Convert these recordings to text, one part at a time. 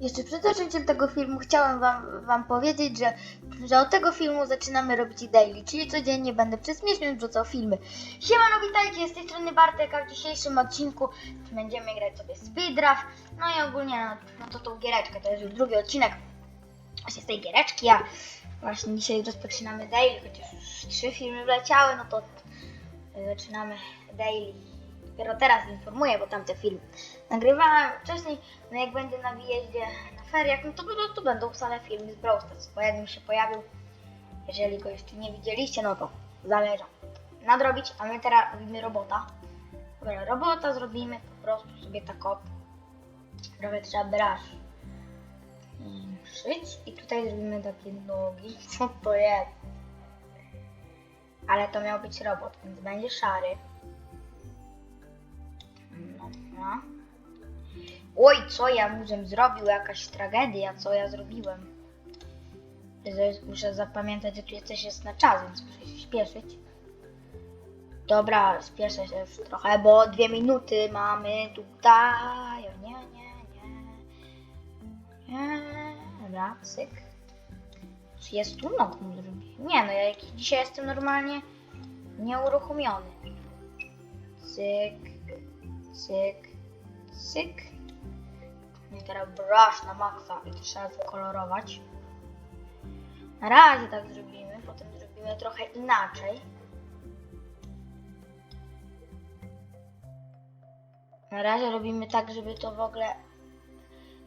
Jeszcze przed zaczęciem tego filmu chciałem wam, wam powiedzieć, że, że od tego filmu zaczynamy robić daily, czyli codziennie będę przez miesiąc wrzucał filmy. Siemano, witajcie, z tej strony Bartek, a w dzisiejszym odcinku będziemy grać sobie speedrush, no i ogólnie no, no to tą giereczkę, to jest już drugi odcinek właśnie z tej giereczki, a właśnie dzisiaj rozpoczynamy daily, chociaż już trzy filmy wleciały, no to zaczynamy daily. Dopiero teraz informuję, bo tamte filmy nagrywałem wcześniej, no jak będzie na wyjeździe na feriach, no to po prostu będą same filmy z Brawl Stars, bo jeden się pojawił, jeżeli go jeszcze nie widzieliście, no to zależy nadrobić, a my teraz robimy robota. Dobra, robota zrobimy po prostu sobie tak o, trochę trzeba brać szyć i tutaj zrobimy takie nogi, co to jest? Ale to miał być robot, więc będzie szary. No, no. Oj, co ja mużem zrobił? Jakaś tragedia, co ja zrobiłem? Muszę zapamiętać, że tu jesteś jest na czas, więc muszę się śpieszyć. Dobra, spieszę się już trochę, bo dwie minuty mamy tutaj. O nie, nie, nie. Nie. Dobra, cyk. Czy jest tu noc? Nie, no ja dzisiaj jestem normalnie nieuruchomiony. Cyk, cyk, cyk. Teraz brush na maksa i to trzeba wykolorować. Na razie tak zrobimy, potem zrobimy trochę inaczej. Na razie robimy tak, żeby to w ogóle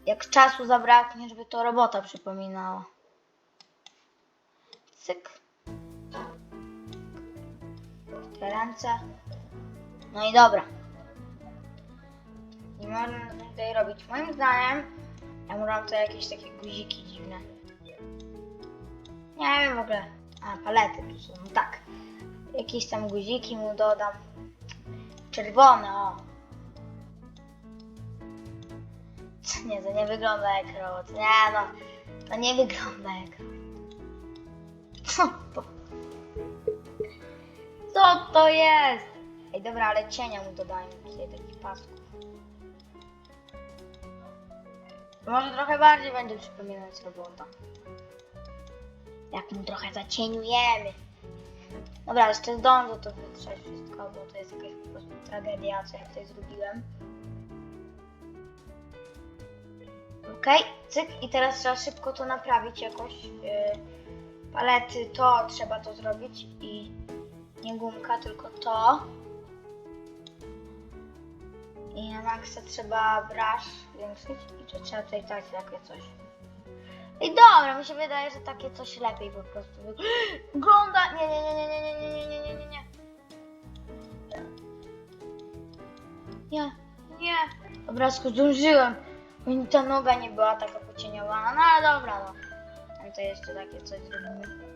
jak czasu zabraknie, żeby to robota przypominała. Cyk. Te ręce. No i dobra. Można tutaj robić. Moim zdaniem, ja mam to jakieś takie guziki dziwne. Nie wiem w ogóle. A, palety tu są. No tak. Jakieś tam guziki mu dodam. Czerwone, o. Nie, to nie wygląda jak robot. Nie no, to nie wygląda jak. Co to? Co to jest? Ej, dobra, ale cienia mu dodajmy tutaj takich pasków. Może trochę bardziej będzie przypominać robota. Jak mu trochę zacieniujemy. Dobra, jeszcze zdążę to wytrzeć wszystko, bo to jest jakaś po prostu tragedia, co ja tutaj zrobiłem. Okej, cyk i teraz trzeba szybko to naprawić jakoś. Yy, palety, to trzeba to zrobić i nie gumka, tylko to. I na maksa trzeba brush zwiększyć i to trzeba tutaj dać takie coś. I dobra, mi się wydaje, że takie coś lepiej po prostu wy- wygląda. Nie, nie, nie, nie, nie, nie, nie, nie, nie, nie, nie. Nie, nie. Dobra, zdążyłem. Mi ta noga nie była taka pocieniowana. No ale dobra, no. Ale to jeszcze takie coś zrobimy.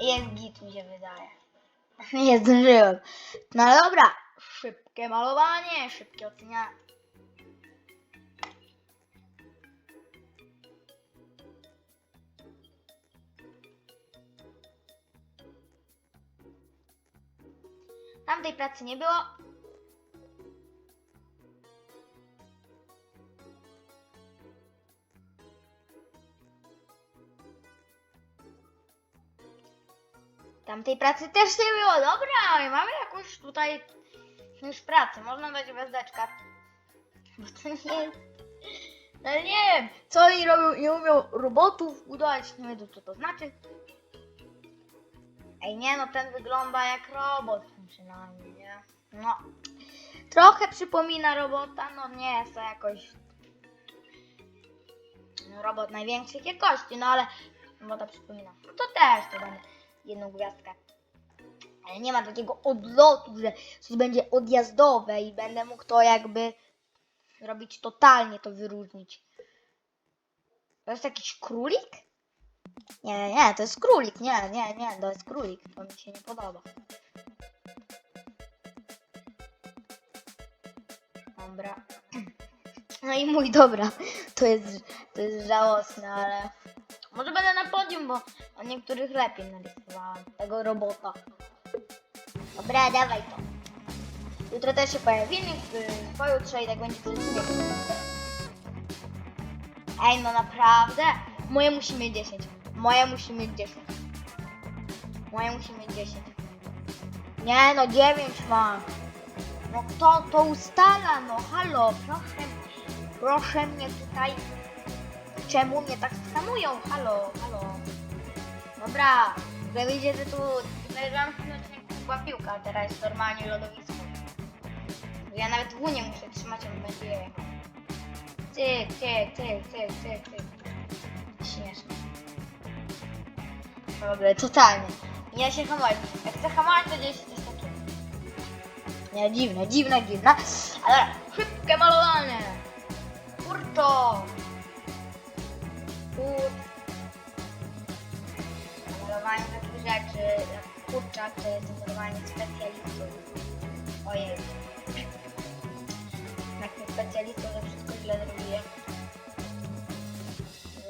Jest git, mi się wydaje. Nie zdążyłem. No dobra. Szybkie malowanie, szybkie ocenianie. Tamtej pracy nie było. Tamtej pracy też nie było. Dobra, mamy jakąś tutaj już pracę. Można dać gwiazdeczkę. Bo to nie jest... No nie wiem, co oni robią, nie umią robotów udać. Nie wiem, co to znaczy. Ej, nie no, ten wygląda jak robot przynajmniej, nie? No. Trochę przypomina robota, no nie jest to jakoś no, robot największych jakości, no ale robota przypomina. To też to będzie jedną gwiazdkę. Nie ma takiego odlotu, że coś będzie odjazdowe i będę mógł to jakby robić totalnie, to wyróżnić. To jest jakiś królik? Nie, nie, nie, to jest królik, nie, nie, nie, to jest królik, to mi się nie podoba. Dobra. No i mój, dobra, to jest, to jest żałosne, ale może będę na podium, bo o niektórych lepiej narysowałam tego robota. Dobra, dawaj to. Jutro też się pojawi filmik, y, pojutrze i tak będzie tydzień. Ej, no naprawdę? Moje musi mieć 10. Moje musi mieć 10. Moje musi mieć 10. Nie no, 9 ma. No kto to ustala? No halo, proszę. Proszę mnie tutaj. Czemu mnie tak skamują? Halo, halo. Dobra, że tu tym odcinku była piłka, a teraz jest normalnie lodowisko. Ja nawet w nie muszę trzymać, on będzie jechał. Cyk, cyk, cyk, cyk, cyk, cyk. Śmieszne. W ogóle totalnie. Nie się hamować. Jak chcę hamować, to dzieje się coś takiego. Nie, dziwne, dziwne, dziwne. Ale szybkie malowanie. Kurczo. Kur... Malowanie takich rzeczy, kurczak, to jest malowanie specjalistów. Ojej. Takim specjalistą, że wszystko źle zrobię.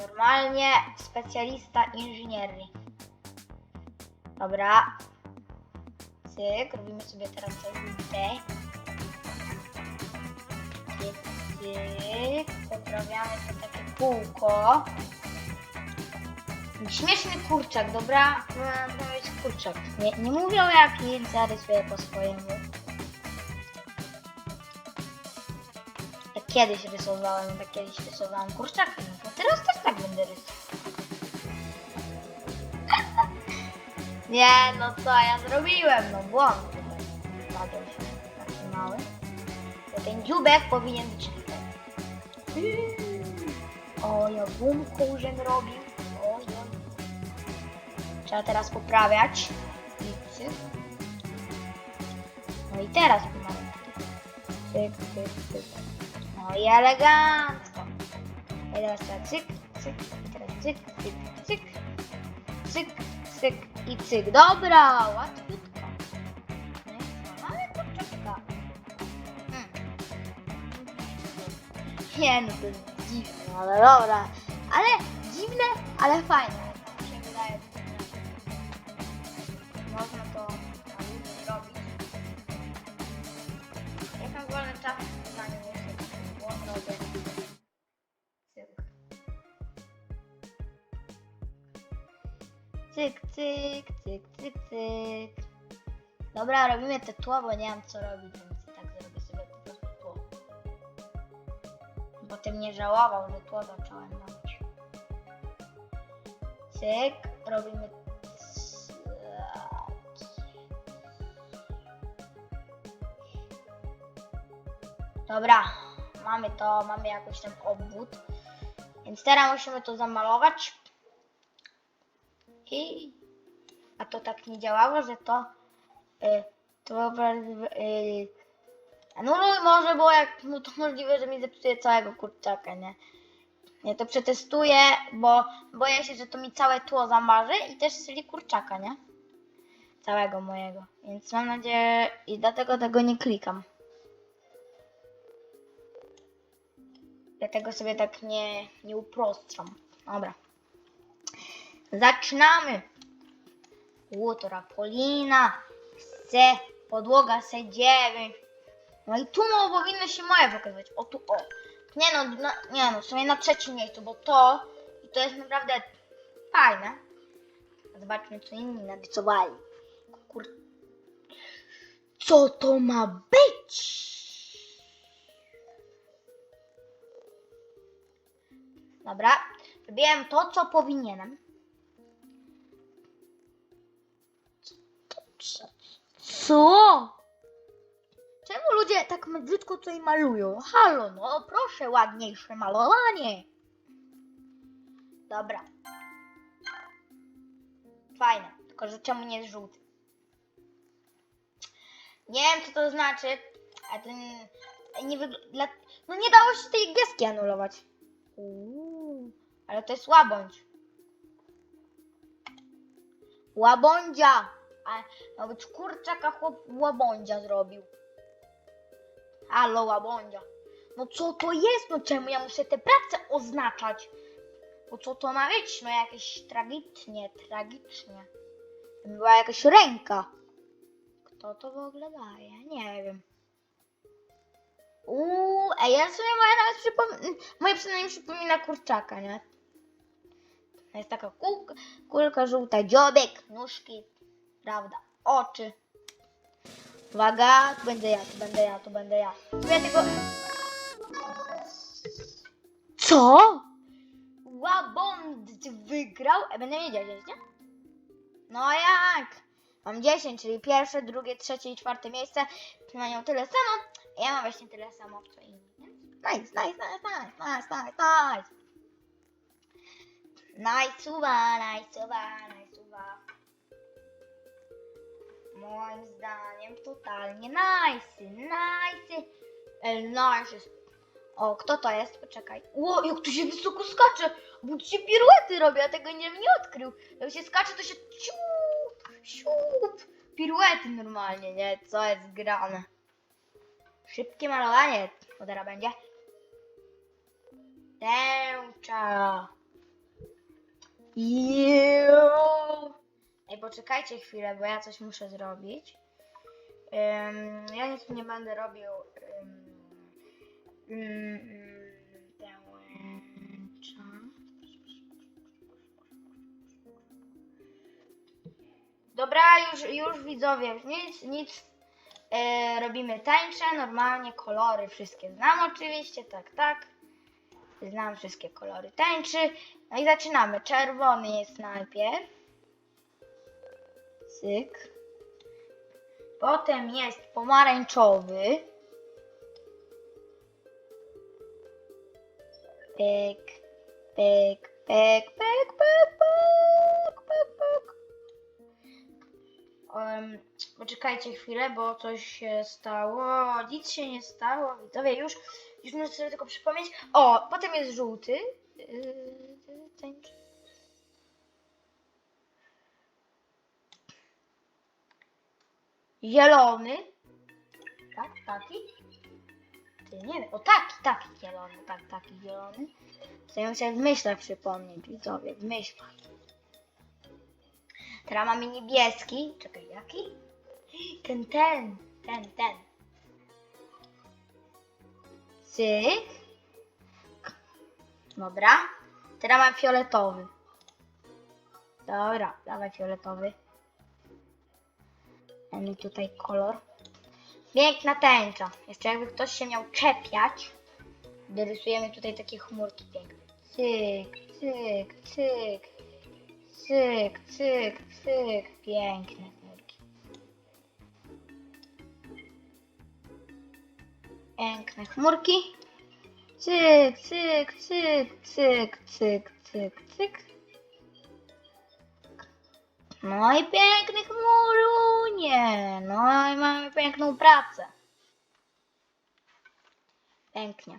Normalnie specjalista inżynierii. Dobra. Cyk, robimy sobie teraz tutaj. Cyk, cyk. Poprawiamy to takie kółko. Śmieszny kurczak, dobra? No, to jest kurczak. Nie, nie mówią jaki, zarysuję po swojemu. Jak kiedyś rysowałem, tak kiedyś rysowałem kurczaka, no to teraz też tak będę rysował. Nie, no co ja zrobiłem? No błąd. Zdarzył się taki mały. To ten dziubek powinien być tutaj. O, ja gumką żem robił. Trzeba teraz poprawiać. I cyk. No i teraz mamy. Cyk, cyk, cyk. No i elegancko. I teraz tak cyk, cyk, i teraz cyk, cyk, cyk, cyk, cyk i cyk. Dobra, łatwiutko. No i co? Mamy kurczaka. Hmm. Nie no, to jest dziwne, ale dobra. Ale dziwne, ale fajne. Cyk. Cyk, cyk, cyk. Dobra, robimy te tło, bo nie mam co robić, więc tak zrobię sobie po prostu tło. Potem nie żałował, że tło zacząłem robić. Cyk, robimy. Dobra, mamy to, mamy jakoś tam obwód. Więc teraz musimy to zamalować. I... To tak nie działało, że to... Y, to y, Anuluj może, bo jak no to możliwe, że mi zepsuje całego kurczaka, nie? Ja to przetestuję, bo boję się, że to mi całe tło zamarzy i też czyli kurczaka, nie? Całego mojego. Więc mam nadzieję i dlatego tego nie klikam. Dlatego sobie tak nie, nie uprostrzam. Dobra. Zaczynamy. Łutora Polina. C. Podłoga C9. No i tu no, powinno się moje pokazywać. O tu, o. Nie no, nie no, w sumie na trzecim miejscu, bo to i to jest naprawdę fajne. Zobaczmy, co inni narysowali. Kur... Co to ma być? Dobra, zrobiłem to, co powinienem. Co? Czemu ludzie tak brzydko tutaj malują? Halo, no proszę, ładniejsze malowanie. Dobra. Fajne, tylko że czemu nie jest żółty? Nie wiem, co to znaczy, a ten nie wygląda... No nie dało się tej geski anulować. Uuu, ale to jest łabądź. Łabądzia! A ma być kurczaka chłop łabądzia zrobił. Halo, łabądzia. No co to jest? No czemu ja muszę te prace oznaczać? Bo co to ma być? No jakieś tragicznie, tragicznie. Była jakaś ręka. Kto to w ogóle daje? Nie wiem. Uuu, ej, ja sobie moja nawet przypomina, moje przynajmniej przypomina kurczaka, nie? Jest taka kulka, kulka żółta, dziobek, nóżki, prawda, oczy. Uwaga, tu będę ja, tu będę ja, tu będę ja. Ja tego... Co? Łabond wygrał? E, będę 10, nie? No jak? Mam 10, czyli pierwsze, drugie, trzecie i czwarte miejsce. Mają tyle samo. Ja mam właśnie tyle samo, co inni. Nice, nice, nice, nice, nice, nice, nice. Nice, suwa, nice, suwa, nice. Moim zdaniem totalnie nice, nice. El nice. O, kto to jest? Poczekaj. Ło, jak tu się wysoko skacze! Bo tu się piruety robi, ja tego nie, nie odkrył. Jak się skacze, to się ciup, siup. Piruety normalnie, nie? Co jest grane? Szybkie malowanie. Bo teraz będzie. Tęcza. Juuu. Ej, poczekajcie chwilę, bo ja coś muszę zrobić. Ym, ja nic nie będę robił. Ym, tęcza. Dobra, już, już widzowie, nic, nic. E, robimy tańcze, normalnie kolory wszystkie znam oczywiście, tak, tak. Znam wszystkie kolory tańczy. No i zaczynamy. Czerwony jest najpierw. Cyk. Potem jest pomarańczowy. Pyk, pyk, pyk, pyk, pyk, pyk, pyk, pyk. Um, poczekajcie chwilę, bo coś się stało. Nic się nie stało. Widzowie, już, już muszę sobie tylko przypomnieć. O, potem jest żółty. Yy, Zielony. Tak, taki. Ty nie wiem. O, taki, taki zielony. Tak, taki zielony. Chcę muszę w myślach przypomnieć, widzowie, w myślach. Teraz mamy niebieski. Czekaj, jaki? Ten, ten, ten, ten. Cyk. Dobra. Teraz mam fioletowy. Dobra, dawaj fioletowy. Mi tutaj kolor. Piękna tęcza. Jeszcze jakby ktoś się miał czepiać, dorysujemy tutaj takie chmurki piękne. Cyk, cyk, cyk. Cyk, cyk, cyk. Piękne chmurki. Piękne chmurki. Cyk, cyk, cyk, cyk, cyk, cyk, cyk. No i piękny chmurunie. No i mamy piękną pracę. Pięknie.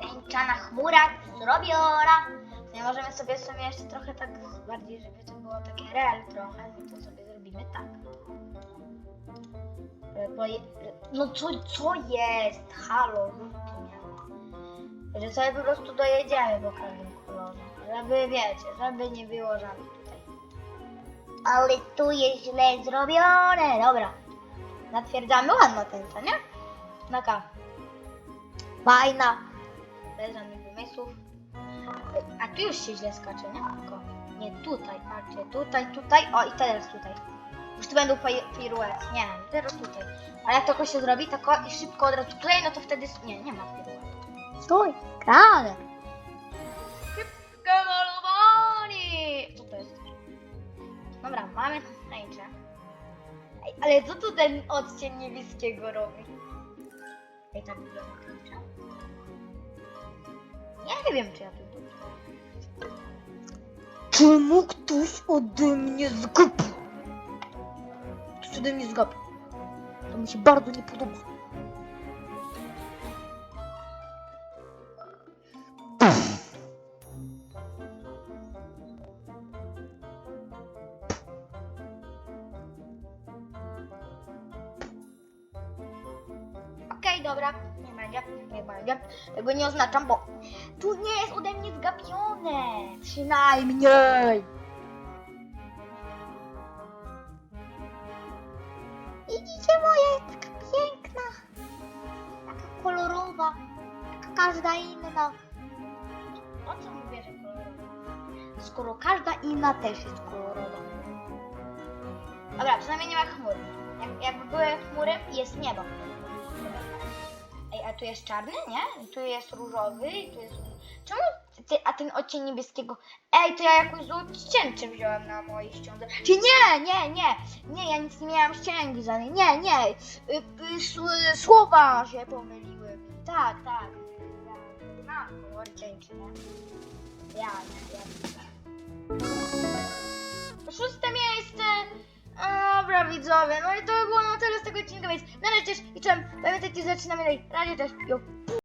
Piękna chmura zrobiona. No i możemy sobie sobie jeszcze trochę tak bardziej, żeby to było takie real trochę, no to sobie zrobimy tak. E, je, no co, co jest? Halo, miał. Że sobie po prostu dojedziemy po każdym kolorze. Żeby wiecie, żeby nie było żadnych tutaj. Ale tu jest źle zrobione. Dobra. Zatwierdzamy ładna tęcza, nie? Taka. Fajna. Bez żadnych wymysłów. A tu już się źle skacze, nie? Tylko nie tutaj, patrzcie, tutaj, tutaj, o i teraz tutaj. Już tu będą pi- piruety, nie, teraz tutaj. Ale jak tylko się zrobi, tako i szybko od razu tutaj, no to wtedy, nie, nie ma piruetu. Stój, krale. Dobra, mamy tańczę. Ej, ale co tu ten odcień niebieskiego robi? Ej, tak wygląda tańcza. Nie wiem, czy ja tu dobrze. Czemu ktoś ode mnie zgubił? Ktoś ode mnie zgubił. To mi się bardzo nie podoba. Tego nie oznaczam, bo tu nie jest ode mnie zgapione. Przynajmniej. Widzicie moja jest taka piękna. Taka kolorowa. Taka każda inna. O co mówię, że kolorowa? Skoro każda inna też jest kolorowa. Dobra, przynajmniej nie ma chmur. Jak, jakby były chmury, jest niebo. A tu jest czarny, nie? I tu jest różowy, i tu jest... Czemu ty, a ten odcień niebieskiego... Ej, to ja jakąś złą cięcie wziąłem na mojej ściądze. Czy nie, nie, nie, nie, ja nic nie miałam ścięgi za nie, nie. Y, y, s- słowa się pomyliły. Tak, tak. Ja mam kolor cięcie, nie? Ja, nie, ja. Szóste miejsce. Dobra widzowie, no i to by było na tyle z tego odcinka, więc na razie cześć i cześć. Pamiętajcie, zaczynamy dalej. Na razie cześć. Jo.